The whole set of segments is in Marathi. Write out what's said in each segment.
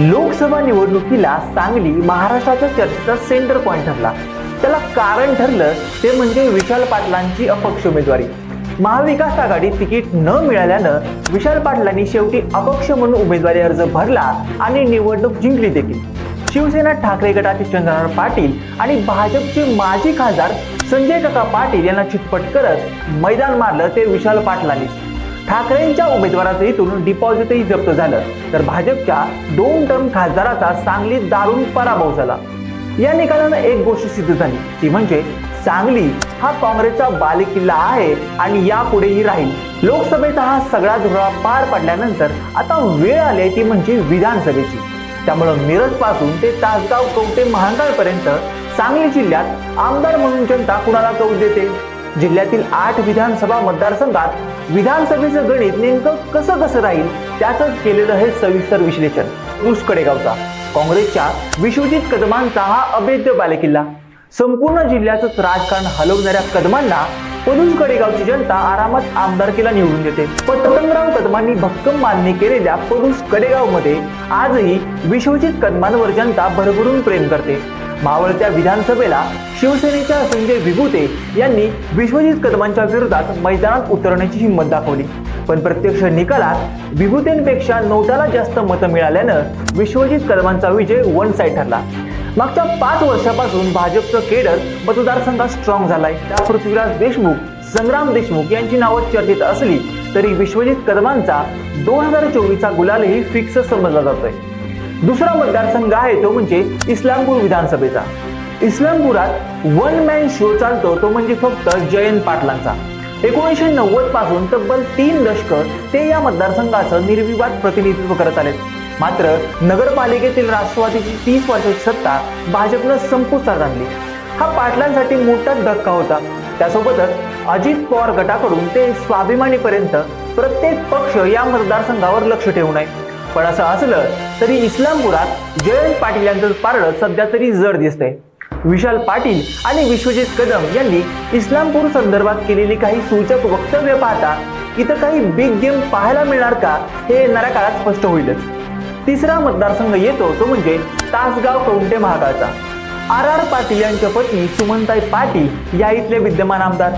लोकसभा निवडणुकीला सांगली महाराष्ट्राच्या चर्चेचा सेंटर पॉईंट ठरला. त्याला कारण ठरलं ते म्हणजे विशाल पाटलांची अपक्ष उमेदवारी. महाविकास आघाडी तिकीट न मिळाल्यानं विशाल पाटलांनी शेवटी अपक्ष म्हणून उमेदवारी अर्ज भरला आणि निवडणूक जिंकली देखील. शिवसेना ठाकरे गटाचे चंद्रनाथ पाटील आणि भाजपचे माजी खासदार संजय काका पाटील यांना चितपट करत मैदान मारलं ते विशाल पाटलांनीच. ठाकरेंच्या उमेदवाराचं इथून डिपॉझिटही जप्त झालं. तर भाजपच्या दोन टर्म खासदाराचा सांगलीत दारुण पराभव झाला. या निकालानं एक गोष्ट सिद्ध झाली. ती म्हणजे सांगली हा काँग्रेसचा बालेकिल्ला आहे आणि यापुढेही राहील. लोकसभेचा हा सगळा धुरा पार पडल्यानंतर आता वेळ आली आहे ती म्हणजे विधानसभेची. त्यामुळं मिरजपासून ते तासगाव कवटे महांकाळ पर्यंत सांगली जिल्ह्यात आमदार म्हणून जनता कुणाला कौल देते? जिल्ह्यातील आठ विधानसभा मतदारसंघात विधानसभेचं गणित नेमकं कसं कसं राहील त्याचंच केलेलं हे सविस्तर विश्लेषण. ऊस कडेगावचा. काँग्रेसच्या विश्वजित कदमांचा हा अभेद्य बालेकिल्ला. संपूर्ण जिल्ह्याचंच राजकारण हलवणाऱ्या कदमांना पदूस कडेगावची जनता आरामात आमदारकीला निवडून देते. पतंगराव कदमांनी भक्कम मान्य केलेल्या पदूस कडेगावमध्ये आजही विश्वजित कदमांवर जनता भरभरून प्रेम करते. मावळत्या विधानसभेला शिवसेनेच्या संजय विभूते यांनी विश्वजित कदमांच्या विरोधात मैदानात उतरण्याची हिंमत दाखवली. पण प्रत्यक्ष निकालात विभूतेंपेक्षा नोटाला जास्त मतं मिळाल्यानं विश्वजित कदमांचा विजय वन साईड ठरला. मागच्या पाच वर्षापासून भाजपचं केडर मतदारसंघात स्ट्रॉंग झालाय. त्या पृथ्वीराज देशमुख संग्राम देशमुख यांची नावं चर्चेत असली तरी विश्वजित कदमांचा दोन हजार चोवीसचा गुलालही फिक्स समजला जातोय. दुसरा मतदारसंघ आहे तो म्हणजे इस्लामपूर विधानसभेचा. इस्लामपुरात वन मॅन शो चालतो तो म्हणजे फक्त जयंत पाटलांचा. एकोणीसशे नव्वदपासून तब्बल तीन दशक ते या मतदारसंघाचं निर्विवाद प्रतिनिधित्व करत आले मात्र नगरपालिकेतील राष्ट्रवादीची तीस वर्षाची सत्ता भाजपनं संपुष्टात आणली. हा पाटलांसाठी मोठा धक्का होता. त्यासोबतच अजित पवार गटाकडून ते स्वाभिमानीपर्यंत प्रत्येक पक्ष या मतदारसंघावर लक्ष ठेवून आहे पण असं असलं तरी इस्लामपुरात जयंत पाटील यांचं पारडं सध्या तरी जड दिसतंय. विशाल पाटील आणि विश्वजित कदम यांनी इस्लामपूर संदर्भात केलेली काही सूचक वक्तव्य पाहता इथं काही बिग गेम पाहायला मिळणार का हे येणाऱ्या काळात स्पष्ट होईलच. तिसरा मतदारसंघ येतो तो म्हणजे तासगाव कवंटे महाकाळचा. आर आर पाटील यांच्या पत्नी सुमनताई पाटील या इथले विद्यमान आमदार.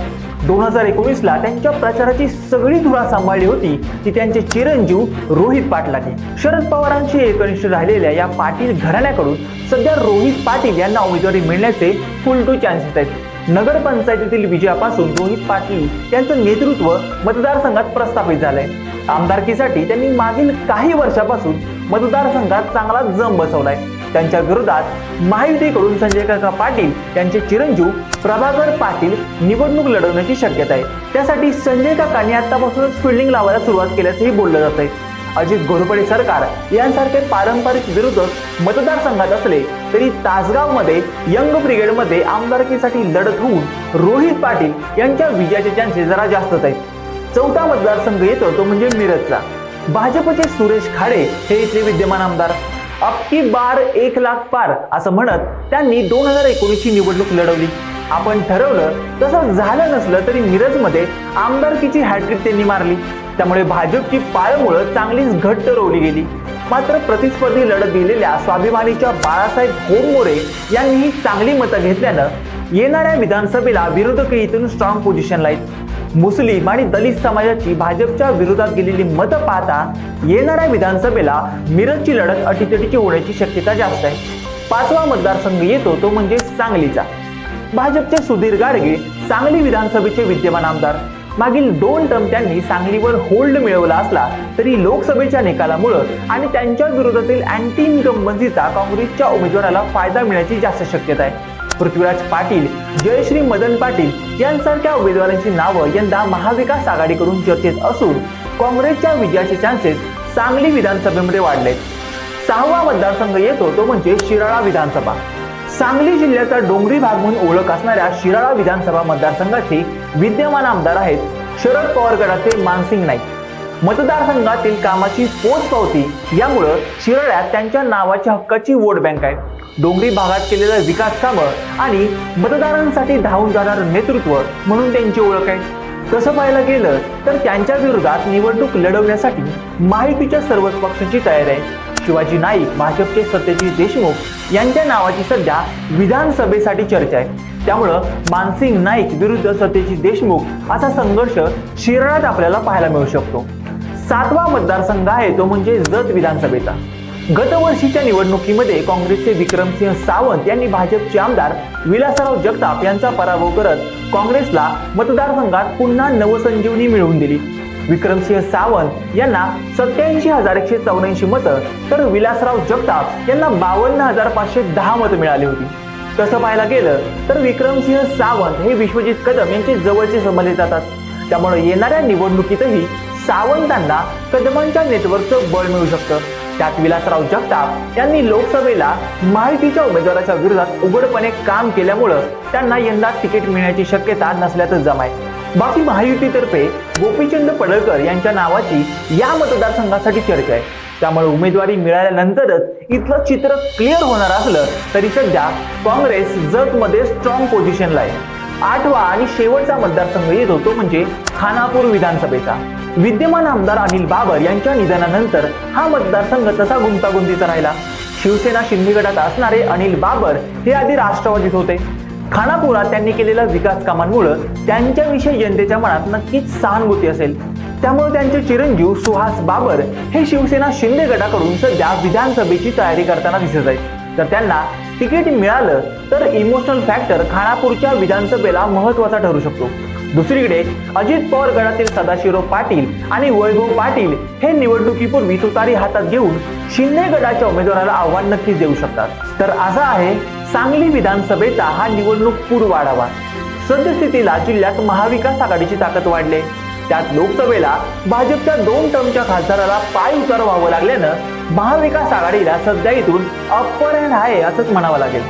दोन हजार एकोणीसला त्यांच्या प्रचाराची सगळी धुरा सांभाळली होती ती त्यांचे चिरंजीव रोहित पाटलाने. शरद पवारांशी एकनिष्ठ राहिलेल्या या पाटील घराण्याकडून सध्या रोहित पाटील यांना उमेदवारी मिळण्याचे फुल टू चान्सेस आहेत. नगरपंचायतीतील विजयापासून रोहित पाटील यांचं नेतृत्व मतदारसंघात प्रस्थापित झालंय. आमदारकीसाठी त्यांनी मागील काही वर्षापासून मतदारसंघात चांगला जम बसवलाय. त्यांच्या विरोधात महायुतीकडून संजय काका पाटील यांचे चिरंजीव प्रभाकर पाटील निवडणूक लढवण्याची शक्यता आहे. त्यासाठी संजय काकांनी आतापासूनच फिल्डिंग लावायला सुरुवात केल्याचंही बोललं जात आहे अजित घोरपडे सरकार यांसारखे पारंपरिक विरोधक मतदारसंघात असले तरी तासगावमध्ये यंग ब्रिगेडमध्ये आमदारकीसाठी लढत होऊन रोहित पाटील यांच्या विजयाचे चान्सेस जरा जास्तच आहेत. चौथा मतदारसंघ येतो तो म्हणजे मिरजचा. भाजपचे सुरेश खाडे हे इथले विद्यमान आमदार. अबकी बार एक लाख पार असं म्हणत त्यांनी दोन हजार एकोणीसची निवडणूक लढवली. आपण ठरवलं तसं झालं नसलं तरी मिरजमध्ये आमदारकीची हॅट्रिक त्यांनी मारली. त्यामुळे भाजपची पाळमुळं चांगलीच घट्ट रोवली गेली. मात्र प्रतिस्पर्धी लढत दिलेल्या स्वाभिमानीच्या बाळासाहेब होममोरे यांनीही चांगली मतं घेतल्यानं येणाऱ्या विधानसभेला विरोधक इथून स्ट्रॉंग पोझिशनला आहेत. मुस्लिम आणि दलित समाजाची भाजपच्या विरोधात गेलेली मतं पाहता येणाऱ्या विधानसभेला मिरजची लढत अटीतटीची होण्याची शक्यता जास्त आहे. पाचवा मतदारसंघ येतो तो म्हणजे सांगलीचा. भाजपचे सुधीर गाडगे सांगली विधानसभेचे विद्यमान आमदार. मागील दोन टर्म त्यांनी सांगलीवर होल्ड मिळवला असला तरी लोकसभेच्या निकालामुळं आणि त्यांच्या विरोधातील अँटी इन्कम्बन्सीचा काँग्रेसच्या उमेदवाराला फायदा मिळण्याची जास्त शक्यता आहे. पृथ्वीराज पाटील जयश्री मदन पाटील यांसारख्या उमेदवारांची नावं यंदा महाविकास आघाडीकडून चर्चेत असून काँग्रेसच्या विजयाचे चान्सेस सांगली विधानसभेमध्ये वाढलेत. सहावा मतदारसंघ येतो तो म्हणजे शिराळा विधानसभा. सांगली जिल्ह्याचा डोंगरी भाग म्हणून ओळख असणाऱ्या शिराळा विधानसभा मतदारसंघाचे विद्यमान आमदार आहेत शरद पवार गटाचे मानसिंग नाईक. मतदारसंघातील कामाची पोच पावती यामुळं शिराळ्यात त्यांच्या नावाच्या हक्काची वोट बँक आहे. डोंगरी भागात केलेलं विकास कामं आणि मतदारांसाठी धावून जाणारं नेतृत्व म्हणून त्यांची ओळख आहे. तसं पाहायला गेलं तर त्यांच्या विरोधात निवडणूक लढवण्यासाठी माहितीच्या सर्वच पक्षांची तयारी आहे. शिवाजी नाईक भाजपचे सत्यजित देशमुख यांच्या नावाची सध्या विधानसभेसाठी चर्चा आहे. त्यामुळं मानसिंग नाईक विरुद्ध सत्यजित देशमुख असा संघर्ष शिरणात आपल्याला पाहायला मिळू शकतो. सातवा मतदारसंघ आहे तो म्हणजे जत विधानसभेचा. गतवर्षीच्या निवडणुकीमध्ये काँग्रेसचे विक्रमसिंह सावंत यांनी भाजपचे आमदार विलासराव जगताप यांचा पराभव करत काँग्रेसला मतदारसंघात पुन्हा नवसंजीवनी मिळवून दिली. विक्रमसिंह सावंत यांना सत्याऐंशी हजार एकशे चौऱ्याऐंशी मतं तर विलासराव जगताप यांना बावन्न हजार पाचशे दहा मतं मिळाली होती. तसं पाहायला गेलं तर विक्रमसिंह सावंत हे विश्वजित कदम यांचे जवळचे समजले जातात. त्यामुळे येणाऱ्या निवडणुकीतही सावंतांना कदमांच्या नेटवर्कचं बळ मिळू शकतं. त्यात विलासराव जगताप यांनी लोकसभेला महायुतीच्या उमेदवाराच्या विरोधात उघडपणे काम केल्यामुळं त्यांना यंदा तिकीट मिळण्याची शक्यता नसल्याचं जमाय. बाकी महायुतीतर्फे गोपीचंद पडळकर यांच्या नावाची या मतदारसंघासाठी चर्चा आहे. त्यामुळे उमेदवारी मिळाल्यानंतरच इथलं चित्र क्लिअर होणार असलं तरी सध्या काँग्रेस जतमध्ये स्ट्रॉंग पोझिशनला आहे. आठवा आणि शेवटचा मतदारसंघ येत होतो म्हणजे खानापूर विधानसभेचा. विद्यमान आमदार अनिल बाबर यांच्या निधनानंतर हा मतदारसंघ तसा गुंतागुंतीचा राहिला. शिवसेना शिंदे गटात असणारे अनिल बाबर हे आधी राष्ट्रवादीत होते. खानापुरात त्यांनी केलेल्या विकास कामांमुळे त्यांच्याविषयी जनतेच्या मनात नक्कीच सहानुभूती असेल. त्यामुळे त्यांचे चिरंजीव सुहास बाबर हे शिवसेना शिंदे गटाकडून सध्या विधानसभेची तयारी करताना दिसत आहेत. तर त्यांना तिकीट मिळालं तर इमोशनल फॅक्टर खानापूरच्या विधानसभेला महत्त्वाचा ठरू शकतो. दुसरीकडे अजित पवार गडातील सदाशिवराव पाटील आणि वैभव पाटील हे निवडणुकीपूर्वी तुतारी हातात घेऊन शिंदे गडाच्या उमेदवाराला आव्हान नक्कीच देऊ शकतात. तर असा आहे सांगली विधानसभेचा हा निवडणूक पूर्व आढावा सद्यस्थितीला जिल्ह्यात महाविकास आघाडीची ताकद वाढले. त्यात लोकसभेला भाजपच्या दोन टर्मच्या खासदाराला पाय उतार व्हावं लागल्यानं महाविकास आघाडीला सध्या इथून अप्पर हँड आहे असंच म्हणावं लागेल.